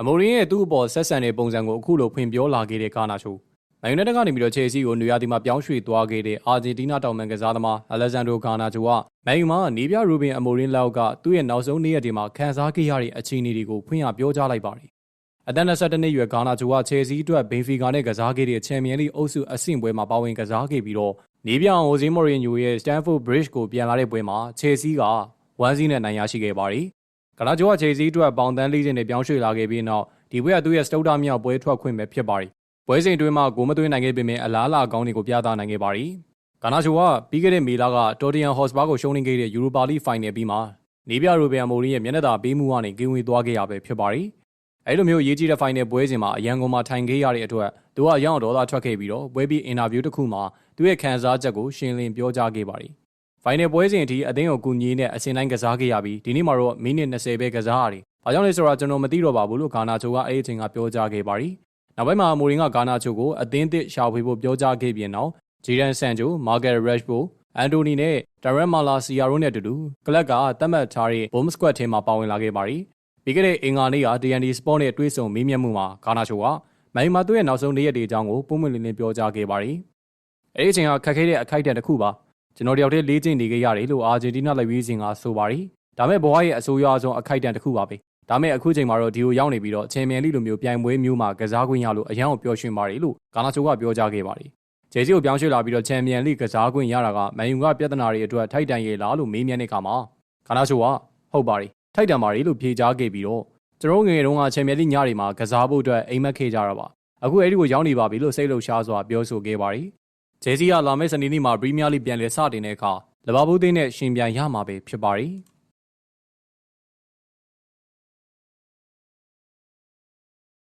အမိုရင်ရဲ့သူ့အပေါ်ဆက်ဆံတဲ့ပုံစံကိုအခုလိုဖွင့်ပြောလာခဲ့တဲ့ကာနာချိုမန်ယူနိုက်တက်ကနေပြီးတော့ချယ်ဆီကိုနေရာဒီမှာပြောင်းရွှေ့သွားခဲ့တဲ့အာဂျင်တီးနားတောင်ပန်ကစားသမားအလက်ဇန်ဒရိုကာနာချိုကမန်ယူမှာနေပြရူဘင်အမိုရင်လောက်ကသူ့ရဲ့နောက်ဆုံးနေ့ရက်ဒီမှာခန်းစားခဲ့ရတဲ့အခြေအနေတွေကိုဖွင့်ရပြောကြားလိုက်ပါတယ်အသက်22နှစ်ရွယ်ဂါနာချိုကချယ်ဆီအတွက်ဘင်ဖီကာနဲ့ကစားခဲ့တဲ့ချန်ပီယံလိအုပ်စုအဆင့်ပွဲမှာပါဝင်ကစားခဲ့ပြီးတော့နေပြအောင်ဟိုဇီမိုရင်ညိုရဲ့ Stanford Bridge ကိုပြန်လာတဲ့ပွဲမှာချယ်ဆီကဝမ်းစီးနဲ့နိုင်ရရှိခဲ့ပါတယ် ဂါနာချိုကချယ်ဆီအတွက်ပေါင်တန်းလေးစင်းနဲ့ပြောင်းရွှေ့လာခဲ့ပြီးနောက်ဒီပွဲကသူ့ရဲ့စတုဒ္ဒမြောက်ပွဲထွက်ခွင့်ပဲဖြစ်ပါတယ်ပွဲစဉ်အတွင်းမှာဂိုးမသွင်းနိုင်ခဲ့ပေမဲ့အလားအလာကောင်းတွေကိုပြသနိုင်ခဲ့ပါတယ်ဂါနာချိုကပြီးခဲ့တဲ့မေလကတော်တီယန်ဟော့စပါကိုရှုံးနိမ့်ခဲ့တဲ့ယူရိုပါလိဖိုင်နယ်ပြီးမှာနေပြရိုဘီယံမိုရီရဲ့မျက်နှာသာပေးမှုကနေကင်းဝေးသွားခဲ့ရပဲဖြစ်ပါတယ်အဲ့လိုမျိုးရေးကြီးတဲ့ဖိုင်နယ်ပွဲစဉ်မှာအရန်ကုန်မှာထိုင်ခဲ့ရတဲ့အတွက်သူကအရောင်းဒေါသထွက်ခဲ့ပြီးတော့ပွဲပြီးအင်တာဗျူးတစ်ခုမှာသူ့ရဲ့ခံစားချက်ကိုရှင်းလင်းပြောကြားခဲ့ပါတယ်။ ဖိုင်နယ်ပွဲစဉ်အထိအသင်းကိုကူညီနဲ့အစင်တိုင်းကစားခဲ့ရပြီးဒီနေ့မှာတော့မိနစ်20ပဲကစားရတယ်။ဘာကြောင့်လဲဆိုတော့ကျွန်တော်မသိတော့ပါဘူးလို့ဂါနာချိုကအဲ့ဒီအချိန်ကပြောကြားခဲ့ပါတယ်။နောက်ပိုင်းမှာမိုရင်ကဂါနာချိုကိုအသင်းသစ်ရှာဖွေဖို့ပြောကြားခဲ့ပြီးနောက်ဂျီရန်ဆန်ဂျိုမာဂယ်ရက်ဘိုအန်တိုနီနဲ့ဒါရက်မာလာစီယာရိုနဲ့တူတူကလပ်ကသတ်မှတ်ထားတဲ့ဘုံစကွက်ထဲမှာပါဝင်လာခဲ့ပါတယ်။ပြီးခဲ့တဲ့အင်္ဂါနေ့က DND Sport နဲ့တွေ့ဆုံမေးမြန်းမှုမှာဂါနာချိုကမိုင်မာသူ့ရဲ့နောက်ဆုံးနေ့ရက်တွေအကြောင်းကိုပုံမှန်လင်းလင်းပြောကြားခဲ့ပါတယ်။အဲဒီအချိန်ကခက်ခဲတဲ့အခိုက်အတန့်တစ်ခုပါ။ ကျွန်တော်တယောက်တည်းလေးကျင့်နေခဲ့ရတယ်လို့အာဂျင်တီးနားလက်ဝေးစင်ကဆိုပါတယ်။ဒါမဲ့ဘဝရဲ့အဆိုးရွားဆုံးအခိုက်အတန့်တစ်ခုပါပဲ။ဒါမဲ့အခုချိန်မှာတော့ဒီကိုရောက်နေပြီးတော့ချန်ပီယံလိလိုမျိုးပြိုင်ပွဲမျိုးမှာကစားခွင့်ရလို့အရန်ကိုပျော်ရွှင်ပါတယ်လို့ဂါနာချိုကပြောကြားခဲ့ပါတယ်။ဂျေဂျီကိုပြောင်းရွှေ့လာပြီးတော့ချန်ပီယံလိကစားခွင့်ရတာကမန်ယူကပြဿနာတွေအတွက်ထိုက်တန်ရည်လားလို့မေးမြန်းတဲ့အခါမှာဂါနာချိုကဟုတ်ပါတယ်ထိုက်တန်ပါတယ်လို့ဖြေကြားခဲ့ပြီးတော့ကျွန်တော်ငယ်တုန်းကချန်ပီယံလိညတွေမှာကစားဖို့အတွက်အိမ်မက်ခဲ့ကြတာပါ။အခုအဲ့ဒီကိုရောက်နေပါပြီလို့စိတ်လှုပ်ရှားစွာပြောဆိုခဲ့ပါတယ်။ ဂျေဂျီကလာမယ့်စနေနေ့မှာပရီးမီးယားလိပြန်လည်စတင်တဲ့အခါလဘာဘူးသိန်းနဲ့ရှင်ပြန်ရမှာပဲဖြစ်ပါတယ်။